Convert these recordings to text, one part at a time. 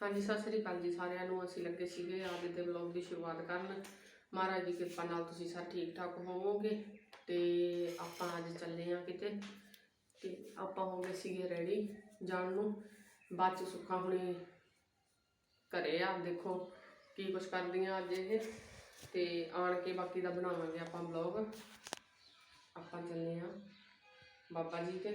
ਹਾਂਜੀ, ਸਤਿ ਸ੍ਰੀ ਅਕਾਲ ਜੀ ਸਾਰਿਆਂ ਨੂੰ। ਅਸੀਂ ਲੱਗੇ ਸੀਗੇ ਅੱਜ ਦੇ ਵਲੌਗ ਦੀ ਸ਼ੁਰੂਆਤ ਕਰਨ। ਮਹਾਰਾਜ ਦੀ ਕਿਰਪਾ ਨਾਲ ਤੁਸੀਂ ਸਾਰੇ ਠੀਕ ਠਾਕ ਹੋਵੋਗੇ ਤੇ ਆਪਾਂ ਅੱਜ ਚੱਲੇ ਆ ਕਿਤੇ। ਤੇ ਆਪਾਂ ਹੋ ਗਏ ਸੀਗੇ ਰੈਡੀ ਜਾਣ ਨੂੰ। ਬਾਅਦ ਚ ਸੁੱਖਾ ਹੁਣੇ ਘਰੇ ਆ, ਦੇਖੋ ਕੀ ਕੁਛ ਕਰਦੀਆਂ ਅੱਜ ਇਹ। ਤੇ ਆਣ ਕੇ ਬਾਕੀ ਦਾ ਬਣਾਵਾਂਗੇ ਆਪਾਂ ਵਲੌਗ ਆਪਾਂ ਚੱਲੇ ਆ ਬਾਬਾ ਜੀ ਤੇ।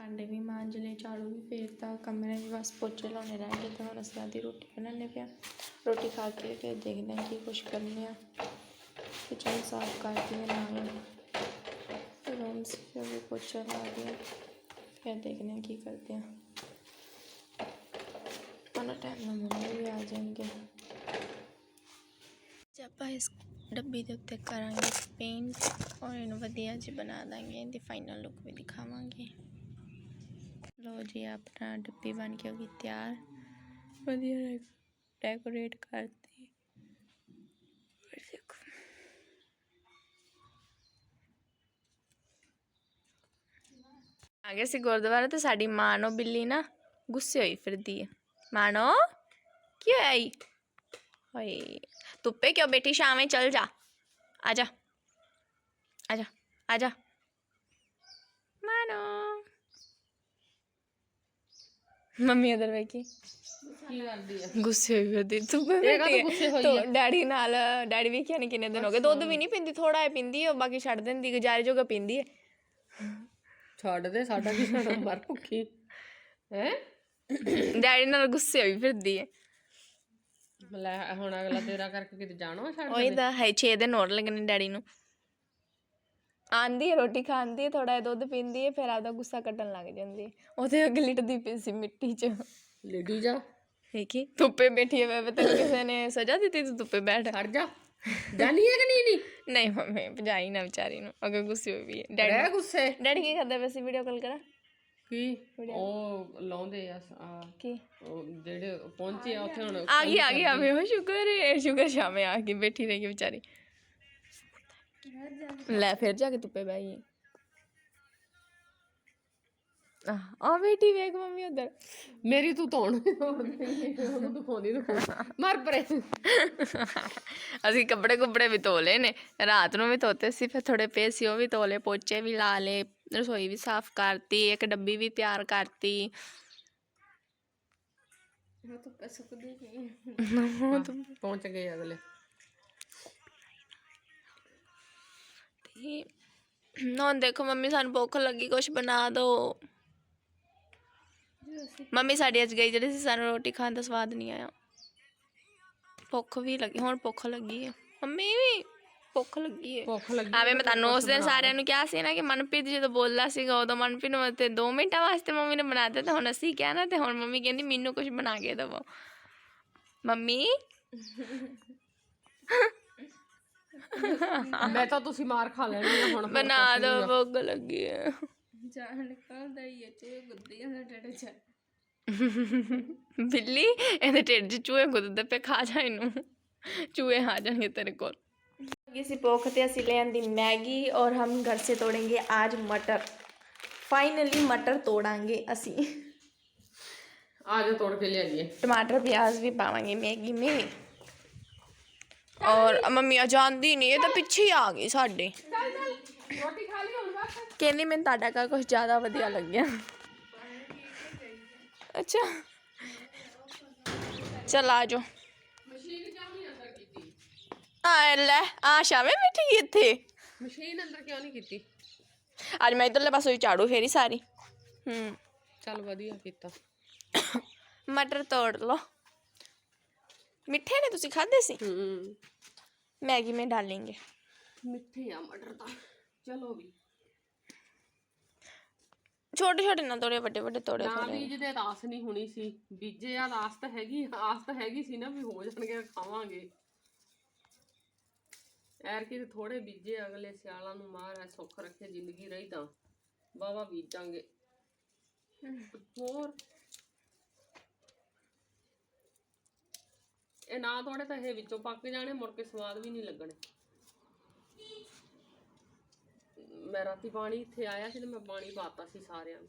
ਭਾਂਡੇ ਵੀ ਮਾਂਜ ਲਏ, ਝਾੜੂ ਵੀ ਫੇਰਤਾ, ਕਮਰੇ ਵੀ ਬਸ ਪੋਚੇ ਲਾਉਣੇ ਰਹਿ ਗਏ ਤੇ ਹੁਣ ਅਸੀਂ ਆਦੀ ਰੋਟੀ ਬਣਾਉਣੇ ਪਿਆ। ਰੋਟੀ ਖਾ ਕੇ ਫਿਰ ਦੇਖਦੇ ਹਾਂ ਕੀ ਕੁਛ ਕਰਨੇ ਆ। ਕਿਚਨ ਸਾਫ਼ ਕਰਦੀ ਹਾਂ ਨਾਲ। ਰੂਮ ਸੇ ਵੀ ਪੋਚਾ ਲਾ ਦਿਆ। ਫਿਰ ਦੇਖਦੇ ਹਾਂ ਕੀ ਕਰਦੇ ਹਾਂ। ਉਹਨਾਂ ਟਾਈਮ ਨਾਲ ਮੰਮੀ ਵੀ ਆ ਜਾਣਗੇ। ਜੇ ਆਪਾਂ ਇਸ ਡੱਬੀ ਦੇ ਉੱਤੇ ਕਰਾਂਗੇ ਪੇਂਟ ਔਰ ਇਹਨੂੰ ਵਧੀਆ ਜਿਹਾ ਬਣਾ ਦਾਂਗੇ, ਇਹਦੀ ਫਾਈਨਲ ਲੁੱਕ ਵੀ ਦਿਖਾਵਾਂਗੇ। ਲੋ ਜੀ ਆਪਣਾ ਡੱਬੀ ਬਣ ਕੇ ਹੋ ਗਈ ਤਿਆਰ ਵਧੀਆ ਡੈਕੋਰੇਟ ਕਰਤੀ ਫਿਰ ਦੇਖੋ ਆ ਗਏ ਸੀ ਗੁਰਦੁਆਰਾ ਤੇ ਸਾਡੀ ਮਾਨੋ ਬਿੱਲੀ ਨਾ ਗੁੱਸੇ ਹੋਈ ਫਿਰਦੀ ਹੈ ਮਾਨੋ ਕੀ ਹੋਇਆ ਈ ਹੋਏ ਧੁੱਪੇ ਕਿਉਂ ਬੈਠੀ ਸ਼ਾਮੇ ਚਲ ਜਾ ਆ ਜਾ ਆ ਜਾ ਆ ਜਾ ਮਾਨੋ ਮੰਮੀ ਉਧਰ ਵੇਖੀ ਕੀ ਕਰਦੀ ਆ? ਗੁੱਸੇ ਹੋਈ ਫਿਰਦੀ। ਤੂੰ ਇਹ ਕਾਹਤੋਂ? ਗੁੱਸੇ ਹੋਈ ਆ? ਡੈਡੀ ਨਾਲ ਡੈਡੀ ਵੀ ਕਿੰਨੇ ਕਿੰਨੇ ਦਿਨ ਹੋ ਗਏ। ਦੁੱਧ ਵੀ ਨਹੀਂ ਪੀਂਦੀ ਥੋੜਾ ਹੈ ਪੀਂਦੀ ਹੈ ਬਾਕੀ ਛੱਡ ਦਿੰਦੀ ਗੁਜ਼ਾਰੇ ਜੋਗਾ ਪੀਂਦੀ ਹੈ ਛੱਡ ਦੇ ਸਾਡਾ ਕੀ ਸਾਡਾ ਮਰ ਭੁੱਖੀ। ਹੈ? ਡੈਡੀ ਨਾਲ ਗੁੱਸੇ ਹੋਈ ਫਿਰਦੀ ਹੈ ਲੈ ਹੁਣ ਅਗਲਾ ਤੇਰਾ ਕਰਕੇ ਕਿਤੇ ਜਾਣਾ ਛੱਡ ਉਹੀ ਤਾਂ ਹੈ 6 ਦਿਨ ਹੋਰ ਲੱਗਣੇ ਡੈਡੀ ਨੂੰ। ਆਂਦੀ ਹੈ ਰੋਟੀ ਖਾਂਦੀ ਹੈ ਥੋੜਾ ਦੁੱਧ ਪੀਂਦੀ ਹੈ ਫਿਰ ਆਦਾ ਗੁੱਸਾ ਕੱਢਣ ਲੱਗ ਜਾਂਦੀ ਹੈ। ਉਹਦੇ ਅੱਗੇ ਲਿਟਦੀ ਪਈ ਸੀ ਮਿੱਟੀ 'ਚ। ਲੇਡੀ ਜਾ। ਦੇਖੀ ਧੁੱਪੇ ਬੈਠੀ ਹੈ ਵੇ ਤੈਨੂੰ ਕਿਸੇ ਨੇ ਸਜ਼ਾ ਦਿੱਤੀ ਤੂੰ ਧੁੱਪੇ ਬੈਠ। ਛੱਡ ਜਾ। ਜਾਨੀ ਹੈ ਕਿ ਨਹੀਂ ਨਹੀਂ ਨਹੀਂ ਮੰਮੀ ਭਜਾਈ ਨਾ ਵਿਚਾਰੀ ਨੂੰ ਅਗਰ ਗੁੱਸੇ ਹੋਈ ਵੀ ਹੈ। ਡੈਡੀ ਰਹਿ ਗੁੱਸੇ। ਡੈਡੀ ਕੀ ਕਰਦਾ ਵੈਸੇ ਵੀਡੀਓ ਕਾਲ ਕਰਾਂ ਕੀ? ਉਹ ਲਾਉਂਦੇ ਆ ਆ ਕੀ? ਉਹ ਜਿਹੜੇ ਪਹੁੰਚੇ ਆ ਉੱਥੇ ਹੁਣ ਆ ਗਈ ਆ ਗਈ ਆਵੇ ਹੋ ਸ਼ੁਕਰ ਹੈ ਸ਼ੁਕਰ ਸ਼ਾਮੇ ਆ ਗਈ ਬੈਠੀ ਰਹੀ ਵਿਚਾਰੀ। ਲੈ ਫਿਰ ਜਾ ਕੇ ਧੁੱਪੇ ਬਹਿ ਗਈ ਆ ਆ ਬੇਟੀ ਵੇਖ ਮੰਮੀ ਉਧਰ। ਮੇਰੀ ਤੂੰ ਧੌਣ। ਉਹਨੂੰ ਦਿਖਾਉਂਦੀ ਤੂੰ ਮਰ ਪਰੇ। ਅਸੀਂ ਕੱਪੜੇ ਕੁੱਪੜੇ ਵੀ ਧੋ ਲਏ ਨੇ। ਰਾਤ ਨੂੰ ਵੀ ਧੋਤੇ ਸੀ ਫਿਰ ਥੋੜੇ ਪਏ ਸੀ ਉਹ ਵੀ ਧੋ ਲਏ ਪੋਚੇ ਵੀ ਲਾ ਲਏ ਰਸੋਈ ਵੀ ਸਾਫ਼ ਕਰਤੀ ਇੱਕ ਡੱਬੀ ਵੀ ਤਿਆਰ ਕਰਤੀ। ਉਹ ਤਾਂ ਪੈਸੇ ਕੁਦੀ ਪਹੁੰਚ ਗਏ ਅਗਲੇ। ਤੇ ਹੁਣ ਦੇਖੋ ਮੰਮੀ ਸਾਨੂੰ ਭੁੱਖ ਲੱਗੀ ਕੁਛ ਬਣਾ ਦਿਓ ਮੰਮੀ ਸਾਡੀ ਅੱਜ ਗਈ ਜਿਹੜੀ ਸੀ ਸਾਨੂੰ ਰੋਟੀ ਖਾਣ ਦਾ ਸਵਾਦ ਨਹੀਂ ਆਇਆ। ਭੁੱਖ ਵੀ ਲੱਗੀ ਹੁਣ ਭੁੱਖ ਲੱਗੀ ਹੈ ਮੰਮੀ ਵੀ ਭੁੱਖ ਲੱਗੀ ਹੈ ਭੁੱਖ ਲੱਗੀ ਆਵੇ ਮੈਂ ਤੁਹਾਨੂੰ ਉਸ ਦਿਨ ਸਾਰਿਆਂ ਨੂੰ ਕਿਹਾ ਸੀ ਨਾ ਕਿ ਮਨਪ੍ਰੀਤ ਜਦੋਂ ਬੋਲਦਾ ਸੀਗਾ ਉਦੋਂ ਮਨਪ੍ਰੀਤ ਨੂੰ ਤੇ 2 ਮਿੰਟਾਂ ਵਾਸਤੇ ਮੰਮੀ ਨੇ ਬਣਾ ਦਿੱਤਾ ਹੁਣ ਅਸੀਂ ਕਿਹਾ ਨਾ ਤੇ ਹੁਣ ਮੰਮੀ ਕਹਿੰਦੀ ਮੈਨੂੰ ਕੁਝ ਬਣਾ ਕੇ ਦਿਵੋ। ਮੰਮੀ? ਮੈਂ ਤਾਂ ਤੁਸੀਂ ਮਾਰ ਖਾ ਲੈਣੀ ਆ ਹੁਣ ਬਣਾ ਦੋ ਭੁੱਖ ਲੱਗੀ ਹੈ ਬਿੱਲੀ ਇਹਦੇ ਢਿੱਡ 'ਚ ਚੂਹੇ ਗੁੱਦਦੇ ਪਏ ਖਾ ਜਾ ਇਹਨੂੰ चूहे आ जाएंगे तेरे को किसी पोखते ਅਸੀਂ ले आंदी मैगी और हम घर से तोड़ेंगे आज मटर फाइनली मटर तोड़ांगे ਅਸੀਂ ਆ ਜਾ ਤੋੜ ਕੇ ਲਿਆਈਏ टमाटर प्याज भी पावांगे मैगी में और ਮੰਮੀ ਆ ਜਾਂਦੀ ਨਹੀਂ ਇਹ ਤਾਂ ਪਿੱਛੇ ਹੀ ਆ ਗਈ ਸਾਡੇ। ਰੋਟੀ ਖਾ ਲਈ ਹੁਣ ਬਸ ਕਹਿੰਦੀ ਮੈਨੂੰ ਤੁਹਾਡਾ ਕਾ ਕੁਝ ਜ਼ਿਆਦਾ ਵਧੀਆ ਲੱਗਿਆ। ਅੱਛਾ। ਚਲ ਆ ਜਾਓ। ਮਸ਼ੀਨ ਕਿਉਂ ਨਹੀਂ ਅੰਦਰ ਕੀਤੀ ਆ ਲੈ ਆ ਸ਼ਾਮੇ ਬੈਠੀ ਇੱਥੇ। ਮਸ਼ੀਨ ਅੰਦਰ ਕਿਉਂ ਨਹੀਂ ਕੀਤੀ? ਅੱਜ ਮੈਂ ਇਧਰਲੇ ਪਾਸੇ ਹੀ ਝਾੜੂ ਫੇਰੀ ਸਾਰੀ। ਹੂੰ। ਚੱਲ ਵਧੀਆ ਕੀਤਾ। ਮਟਰ ਤੋੜ ਲਓ। ਮਿੱਠੇ ਨੇ ਤੁਸੀਂ ਖਾਦੇ ਸੀ? ਹੂੰ। ਮੈਗੀ में डालेंगे ਮਿੱਠੇ ਆ ਮਟਰ ਤਾਂ ਚਲੋ ਵੀ ਛੋਟੇ ਛੋਟੇ ਨਾ ਤੋੜੇ ਵੱਡੇ ਵੱਡੇ ਤੋੜੇ ਨਾ ਥੋੜੇ ਬੀਜਦੇ ਤਾਂ ਆਸ ਨਹੀਂ ਹੋਣੀ ਸੀ ਬੀਜੇ ਆ ਤਾਂ ਆਸ ਤਾਂ ਹੈਗੀ ਆਸ ਤਾਂ ਹੈਗੀ ਸੀ ਨਾ ਵੀ ਹੋ ਜਾਣਗੇ ਖਾਵਾਂਗੇ ਐਰ ਕੀ ਥੋੜੇ ਬੀਜੇ ਅਗਲੇ ਸਿਆਲਾਂ ਨੂੰ ਮਾਰ ਸੁੱਖ ਰੱਖੇ ਜ਼ਿੰਦਗੀ ਰਹੀ ਤਾਂ ਵਾਵਾ ਬੀਜਾਂਗੇ ਹੋਰ ਇਹ ਨਾ ਥੋੜੇ ਤਾਂ ਇਹ ਵਿੱਚੋਂ ਪੱਕ ਜਾਣੇ ਮੁੜ ਕੇ ਸਵਾਦ ਵੀ ਨਹੀਂ ਲੱਗਣੇ। ਮੈਂ ਰਾਤੀ ਪਾਣੀ ਇੱਥੇ ਆਇਆ ਸੀ ਤੇ ਮੈਂ ਪਾਣੀ ਪਾਤਾ ਸੀ ਸਾਰਿਆਂ ਨੂੰ।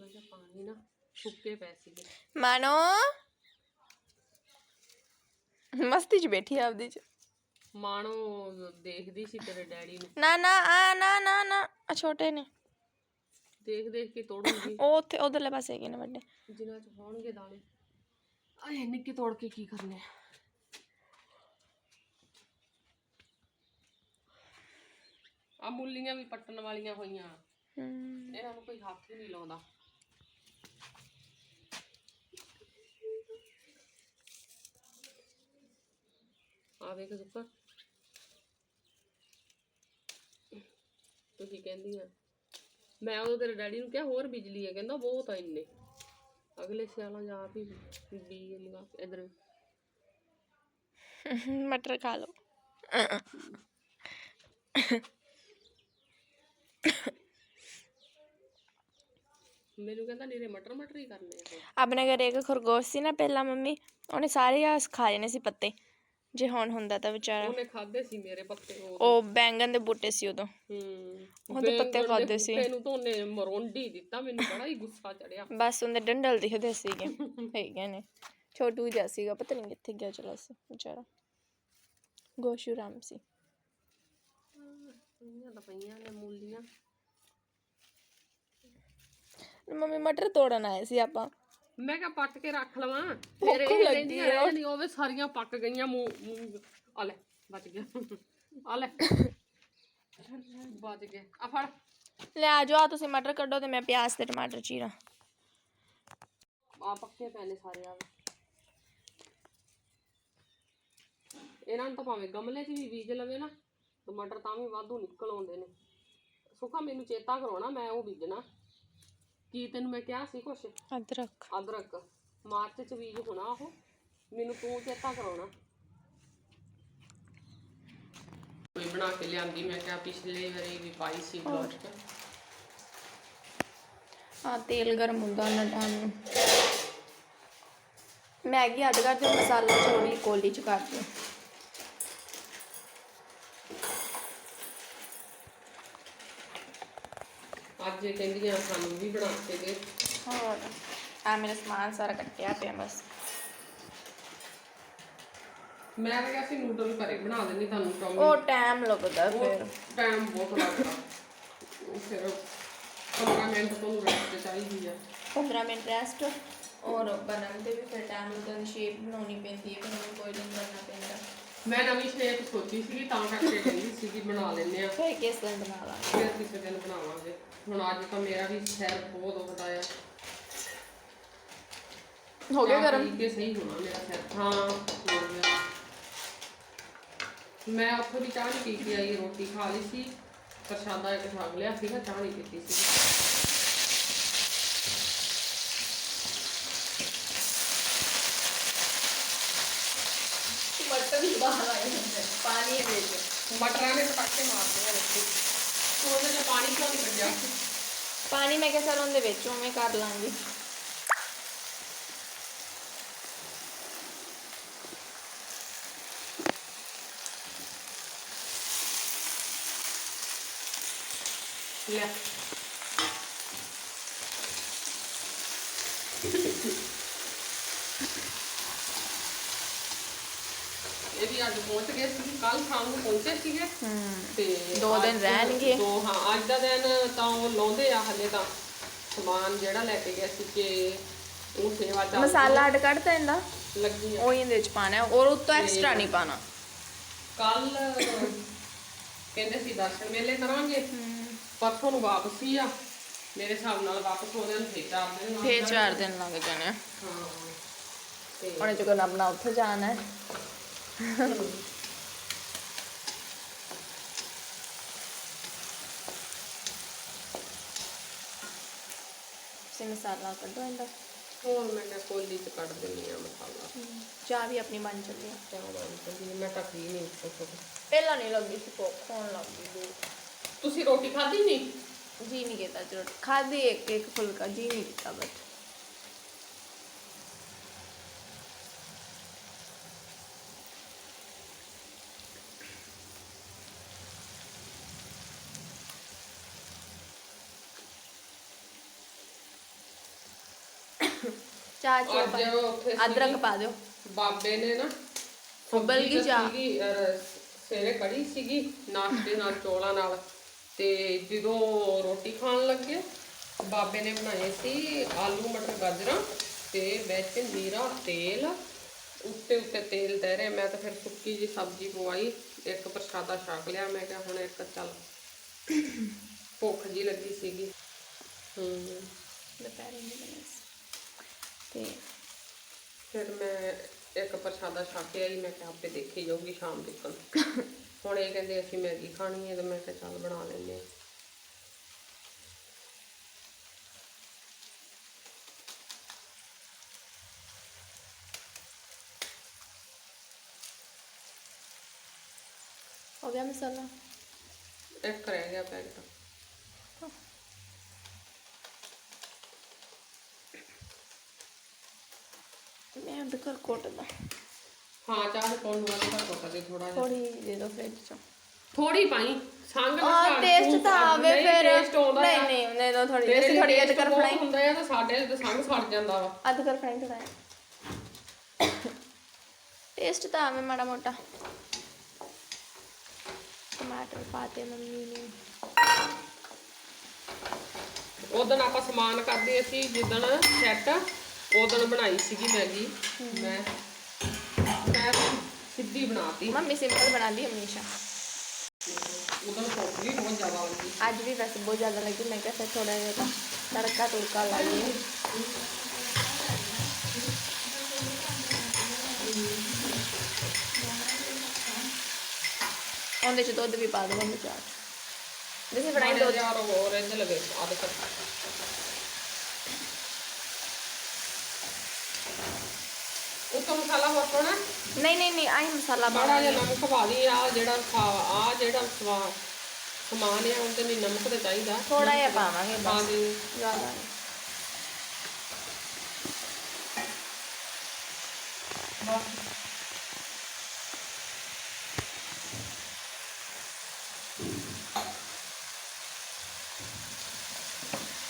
ਮੈਂ ਕਿਹਾ ਪਾਣੀ ਨਾ ਸੁੱਕੇ ਪਏ ਸੀਗੇ। ਮਾਨੋ? ਮਸਤੀ ਚ ਬੈਠੀ ਆ ਆਪਦੀ ਚ। ਮਾਣੋ ਦੇਖਦੀ ਸੀ ਤੇਰੇ ਡੈਡੀ ਨੂੰ। ਨਾ ਨਾ ਆ ਨਾ ਨਾ ਨਾ ਆ ਛੋਟੇ ਨੇ। ਦੇਖ ਦੇਖ ਕੇ ਤੋੜੂਗੀ। ਉਹ ਉੱਥੇ ਉਧਰਲੇ ਪਾਸੇ ਹੈਗੇ ਨੇ ਵੱਡੇ। ਜਿਨ੍ਹਾਂ ਚ ਹੋਣਗੇ ਦਾਣੇ। ਆਏ ਨਿੱਕੇ ਤੋੜ ਕੇ ਕੀ ਕਰਨੇ ਆ? ਮੁੱਲੀਆਂ ਵੀ ਪੱਟਣ ਵਾਲੀਆਂ ਹੋਈਆਂ। ਹਮ, ਇਹਨਾਂ ਨੂੰ ਕੋਈ ਹੱਥ ਹੀ ਨਹੀਂ ਲਾਉਂਦਾ। ਆ ਦੇਖ ਸੁੱਕਾ। ਤੁਸੀਂ ਕਹਿੰਦੀ ਆ ਮੈਂ ਉਹ ਤੇਰੇ ਡੈਡੀ ਨੂੰ ਕਿਹਾ ਹੋਰ ਬਿਜਲੀ ਹੈ ਕਹਿੰਦਾ ਬਹੁਤ ਆ ਇੰਨੇ। ਅਗਲੇ ਸਿਆਲਾਂ ਜਾ ਆਪ ਹੀ ਬੀ ਕੇ ਇਧਰ। ਮਟਰ ਖਾ ਲਓ। ਮੈਨੂੰ ਕਹਿੰਦਾ ਨੀਰੇ ਮਟਰ ਮਟਰ ਹੀ ਕਰਨੇ ਆ। ਆਪਣੇ ਘਰੇ ਇੱਕ ਖਰਗੋਸ਼ ਸੀ ਨਾ ਪਹਿਲਾਂ ਮੰਮੀ ਉਹਨੇ ਸਾਰੇ ਆ ਖਾ ਲੈਣੇ ਸੀ ਪੱਤੇ। ਜੇ ਹੁਣ ਹੁੰਦਾ ਤਾਂ ਵਿਚਾਰਾ। ਉਹਨੇ ਖਾਦੇ ਸੀ ਮੇਰੇ ਪੱਤੇ ਉਹ ਉਹ ਬੈਂਗਨ ਦੇ ਬੂਟੇ ਸੀ ਉਦੋਂ। ਹੂੰ। ਉਹਦੇ ਪੱਤੇ ਖਾਦੇ ਸੀ। ਬੂਟੇ ਨੂੰ ਤਾਂ ਉਹਨੇ ਮਰੋਂਡੀ ਦਿੱਤਾ ਮੈਨੂੰ ਬੜਾ ਹੀ ਗੁੱਸਾ ਚੜਿਆ। ਬਸ ਉਹਦੇ ਡੰਡਲ ਦਿਖਦੇ ਸੀਗੇ ਹੈਗੇ ਨੇ। ਛੋਟੂ ਜਿਹਾ ਸੀਗਾ ਪਤਾ ਨਹੀਂ ਕਿੱਥੇ ਗਿਆ ਚਲਾ ਸੀ ਵਿਚਾਰਾ। ਗੋਸ਼ੂ ਰਾਮ ਸੀ। ਪਈਆਂ ਤਾਂ ਪਈਆਂ ਨੇ ਮੂਲੀਆਂ। ਮੰਮੀ ਮਟਰ ਤੋੜਨ ਆਏ ਸੀ ਆਪਾਂ। ਮੈਂ ਕਿਹਾ ਪੱਟ ਕੇ ਰੱਖ ਲਵਾਂ। ਫਿਰ ਇਹ ਕਹਿੰਦੀਆਂ ਰਹਿ ਨਹੀਂ ਉਹ ਵੀ ਸਾਰੀਆਂ ਪੱਕ ਗਈਆਂ ਮੂੰਹ ਮੂੰਹ- ਆ ਲੈ ਬਚ ਗਿਆ। ਆ ਲੈ। ਬਚ ਗਿਆ। ਆ ਫੜ। ਲੈ ਆ ਜਾਓ ਤੁਸੀਂ ਮਟਰ ਕੱਢੋ ਤੇ ਮੈਂ ਪਿਆਜ਼ ਤੇ ਟਮਾਟਰ ਚੀਰਾਂ। ਆ ਪੱਕੇ ਪੈ ਨੇ ਸਾਰੇ ਆ। ਇਹਨਾਂ ਨੂੰ ਤਾਂ ਭਾਵੇਂ ਗਮਲੇ 'ਚ ਵੀ ਬੀਜ ਲਵੇ ਨਾ ਟਮਾਟਰ ਤਾਂ ਵੀ ਵਾਧੂ ਨਿਕਲ ਆਉਂਦੇ ਨੇ। ਸੁੱਖਾ ਮੈਨੂੰ ਚੇਤਾ ਕਰਾਉਣਾ ਮੈਂ ਉਹ ਬੀਜਣਾ। ਕੀ ਤੈਨੂੰ ਮੈਂ ਕਿਹਾ ਸੀ ਕੁਛ? ਅਦਰਕ। ਅਦਰਕ। ਮਾਰਚ 'ਚ ਬੀਜ ਹੋਣਾ ਉਹ। ਮੈਨੂੰ ਤੂੰ ਚੇਤਾ ਕਰਾਉਣਾ। ਕੋਈ ਬਣਾ ਕੇ ਲਿਆਂਦੀ ਮੈਂ ਕਿਹਾ ਪਿਛਲੇ ਵਾਰੀ ਵੀ ਪਾਈ ਸੀ 'ਚ ਹਾਂ ਤੇਲ ਗਰਮ ਹੁੰਦਾ ਉਹਨਾਂ ਟਾਈਮ ਨੂੰ। ਮੈਗੀ ਅੱਡ ਕਰ ਤੇ ਮਸਾਲਾ ਛੋੜੀ ਕੋਲੀ ਚ ਕਰ ਦਿਓ। ਇਹ ਕਹਿੰਦੀਆਂ ਸਾਨੂੰ ਵੀ ਬਣਾ ਕੇ ਦੇ। ਹੋਰ ਆ ਮੇਰਾ ਸਮਾਨ ਸਾਰਾ ਕੱਟਿਆ ਪਿਆ ਬਸ। ਮੈਂ ਤਾਂ ਕਿਹਾ ਸੀ ਨੂਡਲ ਘਰੇ ਬਣਾ ਦੇਣੀ ਤੁਹਾਨੂੰ ਟੌਮੀ ਉਹ ਟਾਈਮ ਲੱਗਦਾ ਫਿਰ। ਟਾਈਮ ਬਹੁਤ ਲੱਗਦਾ। ਉਹ ਫਿਰ 15 ਮਿੰਟ ਤੋਂ ਰੈਸਟ ਚਾਹੀਦੀ ਆ। 15 ਮਿੰਟ ਰੈਸਟ ਔਰ ਬਣਨ ਤੇ ਵੀ ਫਿਰ ਟਾਈਮ ਲੱਗਦਾ ਸ਼ੇਪ ਬਣਾਉਣੀ ਪੈਂਦੀ ਹੈ ਫਿਰ ਉਹਨੂੰ ਕੋਈ ਨਹੀਂ ਕਰਨਾ ਪੈਂਦਾ। ਮੈਂ ਨਵੀਂ ਸ਼ੇਪ ਸੋਚੀ ਸੀ ਤਾਂ ਕਰਕੇ ਕਹਿੰਦੀ ਸੀ ਕਿ ਬਣਾ ਲੈਂਦੇ ਆ ਫਿਰ ਕਿਸ ਦਿਨ ਬਣਾ ਫਿਰ ਕਿਸੇ ਦਿਨ ਬਣਾਵਾਂਗੇ। ਹੁਣ ਅੱਜ ਤਾਂ ਮੇਰਾ ਵੀ ਸਿਰ ਬਹੁਤ ਦੁਖਦਾ ਆ। ਹੋ ਗਿਆ ਚਾਹ ਗਰਮ? ਪੀ ਕੇ ਸਹੀ ਹੋਣਾ ਮੇਰਾ ਸਿਰ। ਹਾਂ ਹੋ ਗਿਆ। ਮੈਂ ਉੱਥੋਂ ਦੀ ਚਾਹ ਨਹੀਂ ਪੀ ਕੇ ਆਈ ਰੋਟੀ ਖਾ ਲਈ ਸੀ। ਪ੍ਰਸ਼ਾਦਾ ਇੱਕ ਛਕ ਲਿਆ ਸੀਗਾ ਚਾਹ ਨਹੀਂ ਪੀਤੀ ਸੀ। ਮਟਰ ਵੀ ਬਾਹਰ ਆਏ ਹੁੰਦੇ ਪਾਣੀ ਵਿੱਚ। ਮਟਰਾਂ ਨੇ ਪਟਾਕੇ ਮਾਰਦੇ ਆ ਰੋਟੀ। ਉਹਦੇ ਚ ਪਾਣੀ ਕਿਉਂ ਨਹੀਂ ਕੱਢਿਆ? ਪਾਣੀ ਮੈਂ ਕਿਹਾ ਚਲ ਉਹਦੇ ਵਿੱਚ ਉਵੇਂ ਕਰ ਲਾਂਗੀ। ਲੈ। ਵੀ ਅੱਜ ਪਹੁੰਚ ਗਏ ਸੀ ਕੱਲ ਸ਼ਾਮ ਨੂੰ ਪਹੁੰਚੇ ਸੀਗੇ। ਤੇ ਦੋ ਦਿਨ ਅੱਜ- ਰਹਿਣਗੇ। ਦੋ ਹਾਂ ਅੱਜ ਦਾ ਦਿਨ ਤਾਂ ਉਹ ਲਾਉਂਦੇ ਆ ਹਲੇ ਤਾਂ। ਸਮਾਨ ਜਿਹੜਾ ਲੈ ਕੇ ਗਏ ਸੀ ਕਿ ਉਹ ਸੇਵਾ ਚੱਲ ਮਸਾਲਾ ਅੱਡ ਕੱਢਤਾ ਇਹਦਾ। ਲੱਗੀ ਆ। ਉਹ ਇਹਦੇ ਵਿੱਚ ਪਾਣਾ ਹੈ। ਔਰ ਉੱਤੋਂ ਐਕਸਟਰਾ ਨਹੀਂ ਪਾਣਾ ਕੱਲ ਕਹਿੰਦੇ ਸੀ ਦਰਸ਼ਨ ਮੇਲੇ ਕਰਾਂਗੇ। ਪਰਸੋਂ ਨੂੰ ਵਾਪਸੀ ਆ। ਮੇਰੇ ਹਿਸਾਬ ਨਾਲ ਵਾਪਸ ਹੋ ਜਾਣ ਫੇਰ ਚਾਰ ਦਿਨ ਲੱਗ ਫੇਰ ਚਾਰ ਦਿਨ ਲੱਗ ਜਾਣੇ ਹਾਂ ਤੇ ਉਹਨੇ ਚੁਕਨ ਆਪਣਾ ਉੱਥੇ ਜਾਣਾ ਹੈ। ਸੇ ਮਸਾਲਾ ਕੱਢੋ ਇਹਦਾ। ਹੋਰ ਮੈਂ ਕਿਹਾ ਕੋਲੀ ਚ ਕੱਢ ਦਿੰਨੀ ਆ ਮਸਾਲਾ। ਚਾਹ ਵੀ ਆਪਣੀ ਬਣ ਚੱਲੀ ਆ ਚਾਹ ਬਣ ਨਹੀਂ ਸਕਦਾ। ਪਹਿਲਾਂ ਨਹੀਂ ਲੱਗੀ ਸੀ ਭੁੱਖ ਹੋਣ ਲੱਗੀ ਸੀ। ਤੁਸੀਂ ਰੋਟੀ ਖਾਧੀ ਨਹੀਂ? ਜੀ ਨਹੀਂ ਕੀਤਾ ਜਰੂਰ। ਖਾਦੀ ਇੱਕ ਇੱਕ ਫੁਲਕਾ ਜੀ ਨਹੀਂ ਕੀਤਾ ਬਟ ਚਾਹ ਚੋ ਅੱਜ ਉੱਥੇ ਅਦਰਕ ਪਾ ਦਿਓ। ਬਾਬੇ ਨੇ ਨਾ ਉਬਲ ਗਈ ਚਾਹ। ਸਵੇਰੇ ਕੜੀ ਸੀਗੀ ਨਾਸ਼ਤੇ ਨਾਲ ਚੋਲਾਂ ਨਾਲ। ਤੇ ਜਦੋਂ ਰੋਟੀ ਖਾਣ ਲੱਗੇ ਬਾਬੇ ਨੇ ਬਣਾਏ ਸੀ ਆਲੂ ਮਟਰ ਗਾਜਰਾਂ ਤੇ ਵਿੱਚ ਨੀਰਾ ਤੇਲ। ਉੱਤੇ ਉੱਤੇ ਤੇਲ ਤੈ ਰਿਹਾ। ਮੈਂ ਤਾਂ ਫਿਰ ਸੁੱਕੀ ਜੀ ਸਬਜ਼ੀ ਪਵਾਈ। ਇੱਕ ਪ੍ਰਸ਼ਾਦਾ ਛਕ ਲਿਆ। ਮੈਂ ਕਿਹਾ ਹੁਣ ਇੱਕ ਚੱਲ ਭੁੱਖ ਜੀ ਲੱਗੀ ਸੀਗੀ। ਹੂੰ। ਦੁਪਹਿਰੇ ਸੀ। ਤੇ ਫਿਰ ਮੈਂ ਇੱਕ ਪ੍ਰਸ਼ਾਦਾ ਛਕ ਆਈ ਮੈਂ ਕਿਹਾ ਆਪੇ ਦੇਖੀ ਜਾਊਗੀ ਸ਼ਾਮ ਤੱਕ। ਹੁਣ ਇਹ ਕਹਿੰਦੇ ਅਸੀਂ ਮੈਗੀ ਖਾਣੀ ਹੈ ਤੇ ਮੈਂ ਕਿਹਾ ਚੱਲ ਬਣਾ ਲੈਂਦੇ ਹਾਂ। ਹੋ ਗਿਆ ਮਸਾਲਾ? ਇੱਕ ਰਹਿ ਗਿਆ ਪੈਕਟ। ਮੈਂ ਅਦਰਕ ਕੋਟਦਾ। ਹਾਂ ਚਾਹ ਦੇ ਨੂੰ ਵਾਲਾ ਕੋਟਾ ਦੇ ਥੋੜਾ ਜਿਹਾ। ਥੋੜੀ ਦੇ ਦਿਓ ਫ੍ਰਿਜ ਚੋਂ। ਥੋੜੀ ਪਾਈ ਸੰਗ ਆ ਨਾਲ ਟੇਸਟ ਤਾਂ ਆਵੇ ਫਿਰ। ਟੇਸਟ ਆਉਂਦਾ ਨਹੀਂ। ਨਹੀਂ ਨਹੀਂ ਦੋ ਥੋੜੀ ਜਿਹੀ ਥੋੜੀ ਅਦਰਕ ਬਹੁਤ ਫਰਾਈ ਹੁੰਦਾ ਆ ਤਾਂ ਸਾਡੇ ਤੇ ਸੰਗ ਸੜ ਜਾਂਦਾ ਵਾ। ਅਦਰਕ ਫਰਾਈ ਥੋੜਾ ਟੇਸਟ ਤਾਂ ਆਵੇ ਮਾੜਾ ਮੋਟਾ। ਟਮਾਟਰ ਪਾਤੇ ਮੰਮੀ ਨੇ। ਉਦੋਂ ਆਪਾਂ ਸਮਾਨ ਕਰਦੇ ਸੀ ਜਿੱਦਣ ਸੈੱਟ ਉਦੋਂ ਬਣਾਈ ਸੀਗੀ ਮੈਗੀ। ਮੈਂ ਮੈਂ ਸਿੱਧੀ ਬਣਾਤੀ। ਮੰਮੀ ਸਿੰਪਲ ਬਣਾਉਂਦੀ ਹਮੇਸ਼ਾ। ਉਦੋਂ ਭੁੱਖ ਵੀ ਬਹੁਤ ਜ਼ਿਆਦਾ ਲੱਗੀ ਅੱਜ ਵੀ ਵੈਸੇ ਬਹੁਤ ਜ਼ਿਆਦਾ ਲੱਗੀ। ਮੈਂ ਕਿਹਾ ਫਿਰ ਥੋੜਾ ਜਿਹਾ ਤਾਂ ਤੜਕਾ ਤੁੜਕਾ ਲਾਈਏ। ਉਹਦੇ ਚ ਦੁੱਧ ਵੀ ਪਾ ਦੋ ਮੰਮੀ ਚਾਹ ਜਿਸੇ ਬਣਾਈ ਦੁੱਧ ਯਾਰ ਹੋਰ ਇੰਜ ਲਗੇ ਆਦੇ ਤੱਕ ਉੱਤੋਂ ਮਸਾਲਾ ਹੋਰ ਪਾਉਣਾ ਨਹੀਂ ਨਹੀਂ ਨਹੀਂ ਆਹੀ ਮਸਾਲਾ ਮਾੜਾ ਪਾਉਣਾ ਜਿਹਾ ਨਮਕ ਪਾ ਲਈ ਆ ਜਿਹੜਾ ਆ ਜਿਹੜਾ ਸਵਾ ਸਮਾਨ ਆ ਉਹਦੇ ਲਈ ਨਮਕ ਤਾਂ ਚਾਹੀਦਾ ਥੋੜਾ ਜਿਹਾ ਪਾਵਾਂਗੇ ਪਾ ਬਸ ਦੇ ਜ਼ਿਆਦਾ ਨਹੀਂ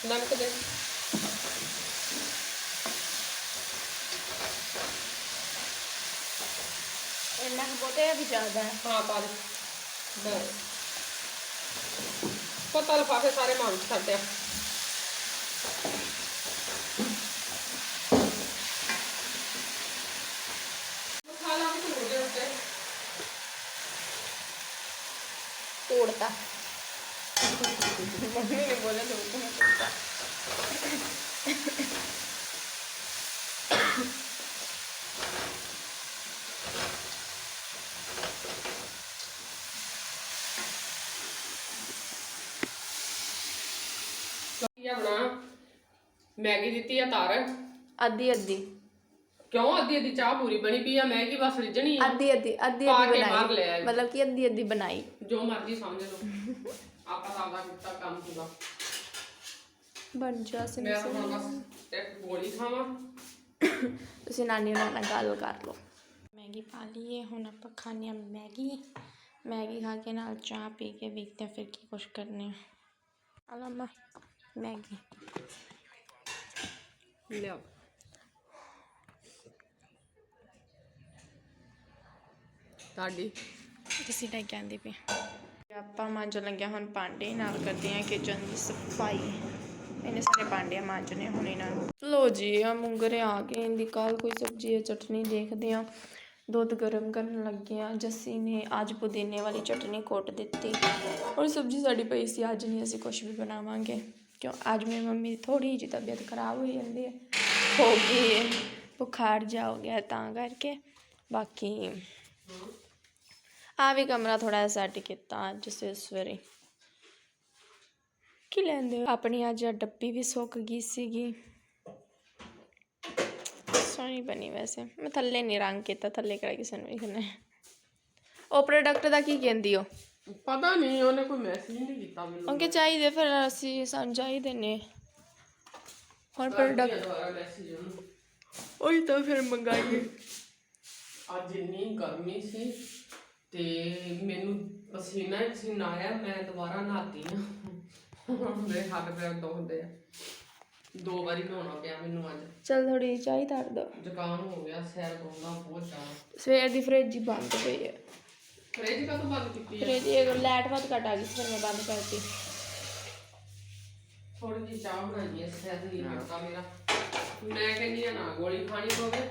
ਨਮਕ ਦੇ ਇੰਨਾ ਕੁ ਬਹੁਤੇ ਵੀ ਜ਼ਿਆਦਾ ਹੈ ਹਾਂ ਪਾ ਦੇ ਬਸ ਪਤਾ ਲਫਾਫੇ ਸਾਰੇ ਮਾਂ ਛੱਡਿਆ ਮਸਾਲਾ ਵੀ ਧੋ ਦੇ ਉੱਤੇ ਤੋੜਤਾ ਮੰਮੀ ਨੇ ਬੋਲਿਆ ਤੋੜਤਾ ਮੈਂ ਤੋੜਤਾ ਕੀ ਬਣਾ ਮੈਗੀ ਦਿੱਤੀ ਆ ਤਾਰ ਅੱਧੀ ਅੱਧੀ। ਕਿਉਂ ਅੱਧੀ ਅੱਧੀ? ਚਾਹ ਪੂਰੀ ਬਣੀ ਪਈ ਆ ਮੈਗੀ ਬਸ ਰਿੱਝਣੀ ਆ। ਅੱਧੀ ਅੱਧੀ ਅੱਧੀ ਪਾ ਅੱਧੀ ਕੇ ਬਾਹਰ ਲੈ ਬਣਾਈ ਆਈ। ਮਤਲਬ ਕਿ ਅੱਧੀ ਅੱਧੀ ਬਣਾਈ। ਜੋ ਮਰਜ਼ੀ ਸਮਝ ਲਓ। ਆਪਾਂ ਤਾਂ ਆਪਦਾ ਕੀਤਾ ਕੰਮ ਪੂਰਾ। ਬਣ ਜਾ ਸੀ ਮੈਂ ਹੁਣ ਬਸ ਇੱਕ ਗੋਲੀ ਖਾਵਾਂ। ਤੁਸੀਂ ਨਾਨੀ ਨਾਲ ਨਾਲ ਗੱਲ ਕਰ ਲਓ। ਮੈਗੀ ਪਾ ਲਈਏ ਹੁਣ ਆਪਾਂ ਖਾਣੇ ਆ ਮੈਗੀ। ਮੈਗੀ ਖਾ ਕੇ ਨਾਲ ਚਾਹ ਪੀ ਕੇ ਵੇਖਦੇ ਹਾਂ ਫਿਰ ਕੀ ਕੁਛ ਕਰਨੇ ਆ ਅਲਮਾ ਮੈਗੀ। ਲਿਆਓ ਤੁਹਾਡੀ? ਤੁਸੀਂ ਲੈ ਕੇ ਆਂਦੇ ਪਏ ਆਪਾਂ ਮਾਂਜਣ ਲੱਗਿਆ ਹੁਣ ਭਾਂਡੇ ਨਾਲ ਕਰਦੇ ਆ ਕਿਚਨ ਦੀ ਸਫ਼ਾਈ। ਇਹਨੇ ਸਾਰੇ ਭਾਂਡੇ ਮਾਂਜਣੇ ਹੁਣ ਇਹਨਾਂ ਨੂੰ। ਲੋ ਜੀ ਆ ਮੁੰਗਰੇ ਆ ਗਏ। ਇਹਦੀ ਕੱਲ ਕੋਈ ਸਬਜ਼ੀ ਜਾਂ ਚਟਨੀ ਦੇਖਦੇ ਆ ਦੁੱਧ ਗਰਮ ਕਰਨ ਲੱਗੇ ਆ ਜੱਸੀ ਨੇ ਅੱਜ ਪੁਦੀਨੇ ਵਾਲੀ ਚਟਨੀ ਕੁੱਟ ਦਿੱਤੀ। ਔਰ ਸਬਜ਼ੀ ਸਾਡੀ ਪਈ ਸੀ ਅੱਜ ਨਹੀਂ ਅਸੀਂ ਕੁਝ ਵੀ ਬਣਾਵਾਂਗੇ। ਕਿਉਂ? ਅੱਜ ਮੇਰੀ ਮੰਮੀ ਦੀ ਥੋੜ੍ਹੀ ਜਿਹੀ ਤਬੀਅਤ ਖਰਾਬ ਹੋਈ ਜਾਂਦੀ ਹੈ। ਹੋ ਗਈ ਬੁਖਾਰ ਜਾ ਹੋ ਗਿਆ ਤਾਂ ਕਰਕੇ। ਬਾਕੀ ਆ ਵੀ ਕਮਰਾ ਥੋੜਾ ਜਿਹਾ ਸੈੱਟ ਕੀਤਾ ਅੱਜ ਸਵੇਰੇ ਸਵੇਰੇ। ਕੀ ਲੈਂਦੇ ਆਪਣੀ ਅੱਜ ਡੱਬੀ ਵੀ ਸੁੱਕ ਗਈ ਸੀਗੀ। ਸੋਹਣੀ ਬਣੀ ਵੈਸੇ। ਮੈਂ ਥੱਲੇ ਨਹੀਂ ਰੰਗ ਕੀਤਾ, ਥੱਲੇ ਕਿਹੜਾ ਕਿਸੇ ਨੂੰ ਵੇਖਣਾ ਹੈ। ਉਹ ਪ੍ਰੋਡਕਟ ਦਾ ਕੀ ਕਹਿੰਦੀ ਹੋ? ਪਤਾ ਨਹੀਂ ਉਹਨੇ ਕੋਈ ਮੈਸੇਜ ਨਹੀਂ ਕੀਤਾ ਮੈਨੂੰ। ਉਹਕੇ ਚਾਹੀਦੇ ਫਿਰ ਅਸੀਂ ਸਾਨੂੰ ਚਾਹੀਦੇ ਨੇ। ਹੋਰ ਪ੍ਰੋਡਕਟ ਦੁਬਾਰਾ ਮੈਸੇਜ ਉਹਨੂੰ। ਉਹੀ ਤਾਂ ਫਿਰ ਮੰਗਾਈਏ। ਅੱਜ ਇੰਨੀ ਗਰਮੀ ਸੀ ਤੇ ਮੈਨੂੰ ਪਸੀਨਾ ਹੀ ਪਸੀਨਾ ਆਇਆ ਮੈਂ ਦੁਬਾਰਾ ਨਹਾਤੀ ਆ। ਮੇਰੇ ਹੱਥ ਪੈਰ ਦੁਖਦੇ ਆ। ਦੋ ਵਾਰੀ ਨਹਾਉਣਾ ਪਿਆ ਮੈਨੂੰ ਅੱਜ। ਚਲ ਥੋੜੀ ਚਾਹ ਹੀ ਧਰ ਦੋ। ਜ਼ੁਕਾਮ ਹੋ ਗਿਆ ਸਿਰ ਦੋਂਦਾ ਬਹੁਤ ਜ਼ਿਆਦਾ। ਸਵੇਰ ਦੀ ਫ੍ਰਿਜ ਹੀ ਬੰਦ ਪਈ ਹੈ। ਫ੍ਰਿਜ ਕਦੋਂ ਬੰਦ ਕੀਤੀ ਹੈ ਫ੍ਰਿਜ ਇਹ ਲੈਟ ਵੱਧ ਘਟ ਆ ਗਈ ਸੀ ਫਿਰ ਮੈਂ ਬੰਦ ਕਰਤੀ। ਥੋੜੀ ਜਿਹੀ ਚਾਹ ਬਣਾਈ ਹੈ ਸਿਰ ਨਹੀਂ ਲੱਗਦਾ ਮੇਰਾ। ਮੈਂ ਕਹਿੰਦੀ ਆ ਨਾ ਗੋਲੀ ਖਾਣੀ ਪਵੇ।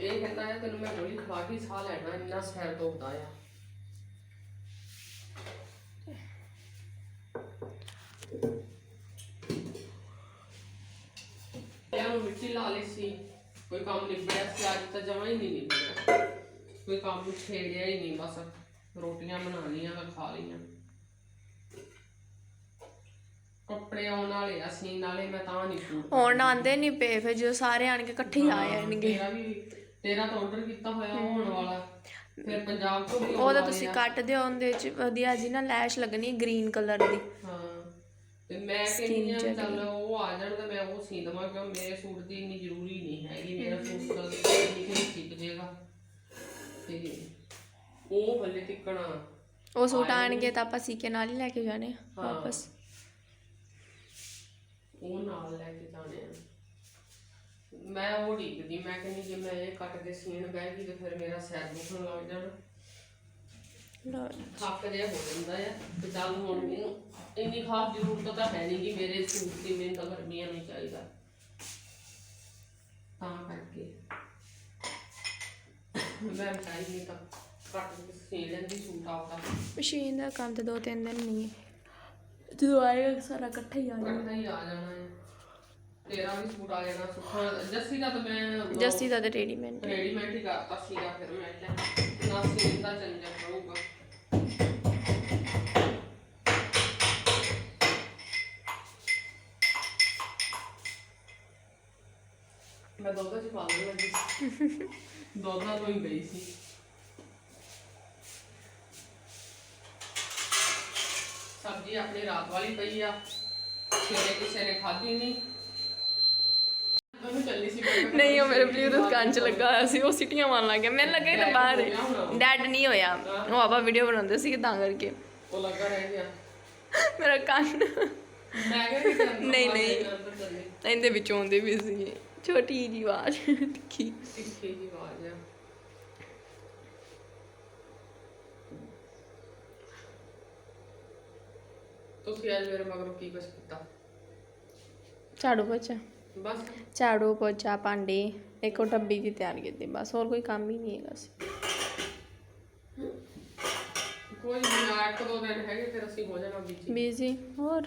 ਇਹ ਕਹਿੰਦਾ ਹੈ ਤੈਨੂੰ ਮੈਂ ਗੋਲੀ ਖਵਾ ਕੇ ਹੀ ਸਾਹ ਲੈਣਾ ਇੰਨਾ ਸਿਰ ਦੁਖਦਾ ਆ। ਯਾਰ ਉਹ ਮਿੱਟੀ ਲਾ ਲਈ ਸੀ। ਕੋਈ ਕੰਮ ਨਿਬੜਿਆ ਸੀ ਅੱਜ ਤਾਂ ਜਮਾ ਹੀ ਨਹੀਂ ਨਿਬੜਿਆ। ਕੋਈ ਕੰਮ ਛੇੜਿਆ ਹੀ ਨਹੀਂ ਬਸ। ਰੋਟੀਆਂ ਬਣਾ ਲਈਆਂ ਤੇ ਖਾ ਲਈਆਂ। ਕੱਪੜੇ ਆਉਣ ਵਾਲੇ ਆ ਸੀਨ ਵਾਲੇ ਮੈਂ ਤਾਂ ਨਹੀਂ ਸੂਟ ਹੁਣ ਆਂਦੇ ਨਹੀਂ ਪਏ ਫਿਰ ਜਦੋਂ ਸਾਰੇ ਆਣ ਕੇ ਇਕੱਠੇ ਹੀ ਆ ਜਾਣਗੇ। ਤੇਰਾ ਵੀ ਤੇਰਾ ਤਾਂ ਆਰਡਰ ਕੀਤਾ ਹੋਇਆ ਉਹ ਹੋਣ ਵਾਲਾ। ਫਿਰ ਪੰਜਾਬ ਤੋਂ ਵੀ ਉਹ ਤਾਂ ਤੁਸੀਂ। ਕੱਟ ਦਿਓ ਉਹਦੇ ਵਿੱਚ ਵਧੀਆ ਜੀ ਨਾ ਲੈਸ਼ ਲੱਗਣੀ ਗ੍ਰੀਨ ਕਲਰ ਦੀ। ਹਾਂ ਤੇ ਮੈਂ ਕਹਿੰਦੀ ਆ ਚੱਲ ਉਹ ਆ ਜਾਣ ਤਾਂ ਮੈਂ ਉਹ ਸੀ ਦਵਾਂ ਕਿਉਂ ਮੇਰੇ ਸੂਟ ਦੀ ਇੰਨੀ ਜ਼ਰੂਰੀ ਨਹੀਂ ਹੈਗੀ ਮੇਰਾ ਸੂਟ ਤਾਂ ਨਿਕਲ ਸਿੱਕ ਜੇਗਾ। ਤੇ ਉਹ ਹਲੇ ਟਿਕਣਾ ਉਹ ਸੂਟ ਆਣਗੇ ਤਾਂ ਆਪਾਂ ਸੀਕੇ ਨਾਲ ਹੀ ਲੈ ਕੇ ਜਾਣੇ ਆ ਹਾਂ। ਵਾਪਸ। ਉਹ ਨਾਲ ਲੈ ਕੇ ਜਾਣੇ ਆ। ਮੈਂ ਉਹ ਢੀਕਦੀ ਮੈਂ ਕਹਿੰਦੀ ਜੇ ਮੈਂ ਇਹ ਕੱਟ ਕੇ ਸੀਨ ਬਹਿ ਗਈ ਤੇ ਫਿਰ ਮੇਰਾ ਸਿਰ ਦੁਖਣ ਲੱਗ ਜਾਣਾ। ਲਓ। ਥੱਕ ਜਿਹਾ ਹੋ ਜਾਂਦਾ ਆ ਤੇ ਚੱਲ ਹੁਣ ਮੈਨੂੰ ਇੰਨੀ ਖਾਸ ਜ਼ਰੂਰਤ ਤਾਂ ਹੈ ਨਹੀਂ ਕਿ ਮੇਰੇ ਸੂਟ ਦੀ ਮੈਨੂੰ ਤਾਂ ਗਰਮੀਆਂ ਨਹੀਂ ਚਾਹੀਦਾ। ਤਾਂ ਕਰਕੇ। ਮੈਂ ਚਾਹੀਦੀ ਤਾਂ ਕੱਟ ਕੇ ਸੀ ਲੈਂਦੀ ਸੂਟ ਆਪਦਾ। ਮਸ਼ੀਨ ਦਾ ਕੰਮ ਤੇ ਦੋ ਤਿੰਨ ਦਿਨ ਨਹੀਂ। ਹੈ ਜਦੋਂ ਆਏਗਾ ਸਾਰਾ ਇਕੱਠਾ ਹੀ ਆ ਜਾਣਾ। ਹੀ ਆ ਜਾਣਾ ਹੈ। ਤੇਰਾ ਵੀ ਸੂਟ ਆ ਜਾਣਾ ਸੁੱਖਾ। ਜੱਸੀ ਦਾ ਤਾਂ ਮੈਂ ਜੱਸੀ ਦਾ ਤੇ ਰੈਡੀਮੇਡ ਰੈਡੀਮੇਡ ਹੀ ਕਰਤਾ ਸੀਗਾ ਫਿਰ ਮੈਂ ਨਾ ਦਾ ਰਹੂਗਾ ਮੈਂ ਦੁੱਧ ਚ ਪਾ ਲੱਗੀ ਸੀ। ਦੁੱਧ ਨਾਲ ਹੀ ਗਈ ਸੀ। ਸਬਜ਼ੀ ਆਪਣੀ ਰਾਤ ਵਾਲੀ ਪਈ ਆ। ਸਵੇਰੇ ਕਿਸੇ ਨੇ ਖਾਧੀ ਨਹੀਂ ਨਹੀਂ ਉਹ ਮੇਰੇ ਬਲੂਟੁੱਥ ਕੰਨ ਚ ਲੱਗਾ ਹੋਇਆ ਸੀ ਉਹ ਸਿਟੀਆਂ ਮਾਰਨ ਲੱਗ ਗਿਆ। ਮੈਨੂੰ ਲੱਗਾ ਇਹ ਤਾਂ ਬਾਹਰ ਹੈ ਡੈਡ ਨਹੀਂ ਹੋਇਆ। ਉਹ ਆਪਾਂ ਵੀਡੀਓ ਬਣਾਉਂਦੇ ਸੀ ਤਾਂ ਕਰਕੇ। ਉਹ ਲੱਗਾ ਰਹਿ ਗਿਆ। ਮੇਰਾ ਕੰਨ। ਮੈਂ ਕਿਹਾ ਕਿ ਨਹੀਂ, ਨਹੀਂ। ਇਹਦੇ ਵਿੱਚੋਂ ਆਉਂਦੇ ਵੀ ਸੀ। ਛੋਟੀ ਜੀ ਆਵਾਜ਼। ਤਿੱਖੀ। ਸਿੱਖੀ ਦੀ ਆਵਾਜ਼ ਆ। ਤੁਸੀਂ ਅੱਜ ਮੇਰੇ ਮਗਰੋਂ ਕੀ ਕੁਛ ਕੀਤਾ? ਝਾੜੂ ਪੋਚਾ। ਬਸ। ਝਾੜੂ ਪੋਚਾ ਭਾਂਡੇ ਇੱਕ ਡੱਬੀ ਦੀ ਤਿਆਰ ਕੀਤੀ ਬਸ ਹੋਰ ਕੋਈ ਕੰਮ ਹੀ ਨਹੀਂ ਹੈਗਾ ਸੀ। ਕੋਈ ਨਹੀਂ ਆ ਇੱਕ ਦੋ ਦਿਨ ਹੈਗੇ ਫਿਰ ਅਸੀਂ ਹੋ ਜਾਣਾ ਬੀਜੀ। ਬੀਜ਼ੀ ਹੋਰ?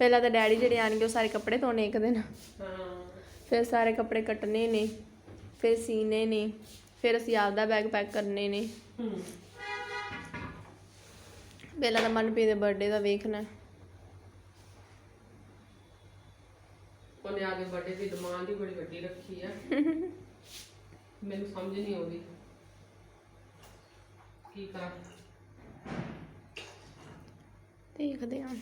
ਪਹਿਲਾਂ ਤਾਂ ਡੈਡੀ ਜਿਹੜੇ ਆਣਗੇ ਉਹ ਸਾਰੇ ਕੱਪੜੇ ਧੋਣੇ ਇੱਕ ਦਿਨ। ਹਾਂ। ਫਿਰ ਸਾਰੇ ਕੱਪੜੇ ਕੱਟਣੇ ਨੇ ਫਿਰ ਸੀਨੇ ਨੇ ਫਿਰ ਅਸੀਂ ਆਪਦਾ ਬੈਗ ਪੈਕ ਕਰਨੇ ਨੇ। ਹੂੰ। ਬੇਲਾ ਦਾ ਮਨਪ੍ਰੀਤ ਦੇ ਬਰਥਡੇ ਦਾ ਵੇਖਣਾ। ਉਹਨੇ ਆ ਕੇ ਬਰਥਡੇ ਦੀ ਡਿਮਾਂਡ ਹੀ ਬੜੀ ਵੱਡੀ ਰੱਖੀ ਆ। ਮੈਨੂੰ ਸਮਝ ਨਹੀਂ ਆਉਂਦੀ। ਕੀ ਕਰਾਂ? ਦੇਖਦੇ ਹਾਂ।